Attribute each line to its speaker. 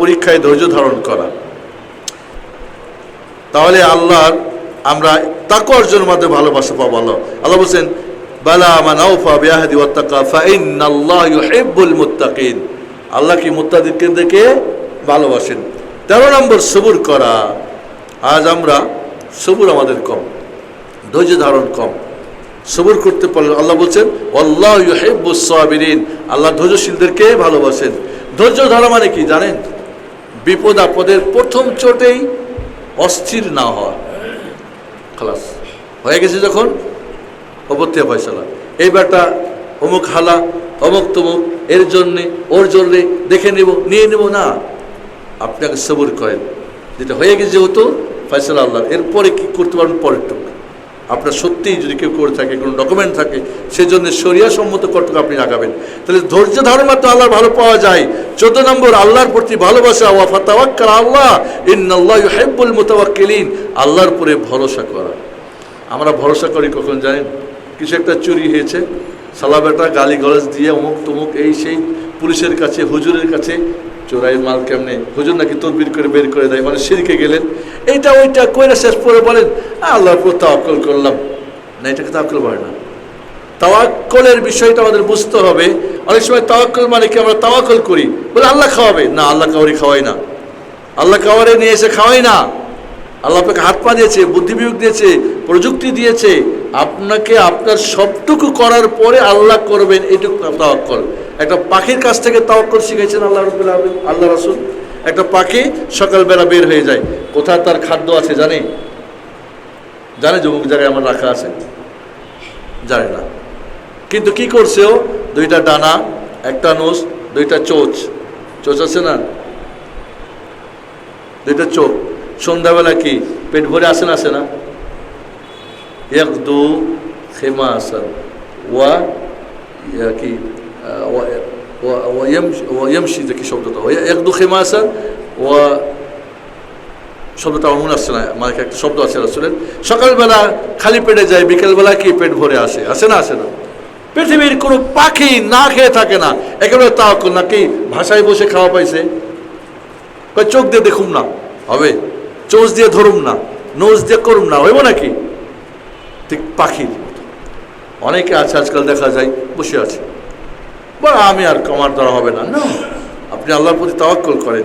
Speaker 1: পরীক্ষায় ধৈর্য ধারণ করা। তাহলে আল্লাহর আমরা তাকে অর্জনের মাধ্যমে ভালোবাসা পাবো আল্লাহ। আল্লাহ বলছেন, বালা মান আউফা বিআহদি ওয়াত্তাকা, ফাইন্নাল্লাহ ইউহিব্বুল মুত্তাকিন। আল্লাহ কি মুত্তাকিনকে দেখে ভালোবাসেন। তেরো নম্বর, সবুর করা। আজ আমরা সবুর আমাদের কম, ধৈর্য ধারণ কম। সবুর করতে পারলে আল্লাহ বলছেন আল্লাহ ইউহিব্বুস সাবিরিন। আল্লাহ ধৈর্যশীলদেরকে ভালোবাসেন। ধৈর্য ধরা মানে কি জানেন? বিপদ আপদের প্রথম চোটেই অস্থির না হওয়া। খালাস, হয়ে গেছে যখন? অপত্য ফয়সালা এইবারটা অমুক হালা, অমুক তমুক, এর জন্যে, ওর জন্যে দেখে নেব, নিয়ে নেব না। আপনাকে সবুর করেন। যেটা হয়ে গেছে যেহেতু, ফয়সালা আল্লাহ এরপরে কি করতে পারবেন পরের টুক আপনার সত্যিই যদি কেউ করে থাকে, কোনো ডকুমেন্ট থাকে, সেজন্য সরিয়া সম্মত কর্তব্য আপনি লাগাবেন। তাহলে ধৈর্য ধারণ মাত্র আল্লাহর ভালো পাওয়া যায়। চোদ্দ নম্বর আল্লাহর প্রতি ভালোবাসা ওয়াফা তাওয়াক্কাল আল্লাহ ইন্নাল্লাহ ইউহিব্বুল মুতাওয়াক্কিলিন। আল্লাহর উপরে ভরসা করা। আমরা ভরসা করি কখন জানেন? কিছু একটা চুরি হয়েছে সালাবেটা গালি গলজ দিয়ে অমুক তমুক এই সেই পুলিশের কাছে হুজুরের কাছে চোরাই মাল কেমনে? হুজুর নাকি তদবির করে বের করে দেয় মানে সিরকে গেলেন। এইটা ওইটা কইরা শেষ পরে বলেন "আ, আল্লাহর উপর তাওয়াক্কল করলাম। না এটাকে তাওয়াক্কল বলে না। তাওয়াক্কলের বিষয়টা আমাদের বুঝতে হবে। অনেক সময় তাওয়াক্কল মানে কি? আমরা তাওয়াক্কল করি। বলে আল্লাহ খাওয়াবে। না, আল্লাহ কাউরি খাওয়াই না। আল্লাহ কাউরে নিয়ে এসে খাওয়াই না। আল্লাহ আপনাকে হাত পা দিয়েছে বুদ্ধি বিবেক দিয়েছে, প্রযুক্তি দিয়েছে। আপনাকে আপনার সবটুকু করার পরে আল্লাহ করবেন এইটুকু তাওয়াক্কল। একটা পাখির কাছ থেকে তাওয়াক্কল শিখেছেন আল্লাহ রবুল্লাহ আল্লাহ রসুল। একটা পাখি সকালবেলা বের হয়ে যায়। কোথায় তার খাদ্য আছে জানে জানে যমুক জায়গায় আমার রাখা আছে? জানে না। কিন্তু কি করছে ও? দুইটা ডানা, একটা নোস দুইটা চোচ। চোচ আছে না? দুইটা চোখ। সন্ধ্যাবেলা কি? পেট ভরে আসে না আসে না? এক দু খেমা আসান ওয়া কি যে কি শব্দটা? এক দু খেমা শব্দটা আমার না? একটা শব্দ আছে সকালবেলা খালি পেটে যায়, বিকেলবেলা কি পেট ভরে আসে? আসে না আসে না? পৃথিবীর কোনো পাখি না খেয়ে থাকে না। একেবারে তাও নাকি ভাষায় বসে খাওয়া পাইছে? চোখ দিয়ে দেখুম না। হবে। চোখ দিয়ে ধরুম না। নোজ দিয়ে করুম না। হইব নাকি? ঠিক পাখির অনেকে আছে, আজকাল দেখা যায়, বসে আছে। বা আমি আর কমার দ্বারা হবে না। না। আপনি আল্লাহর প্রতি তাওয়াক্কল করেন।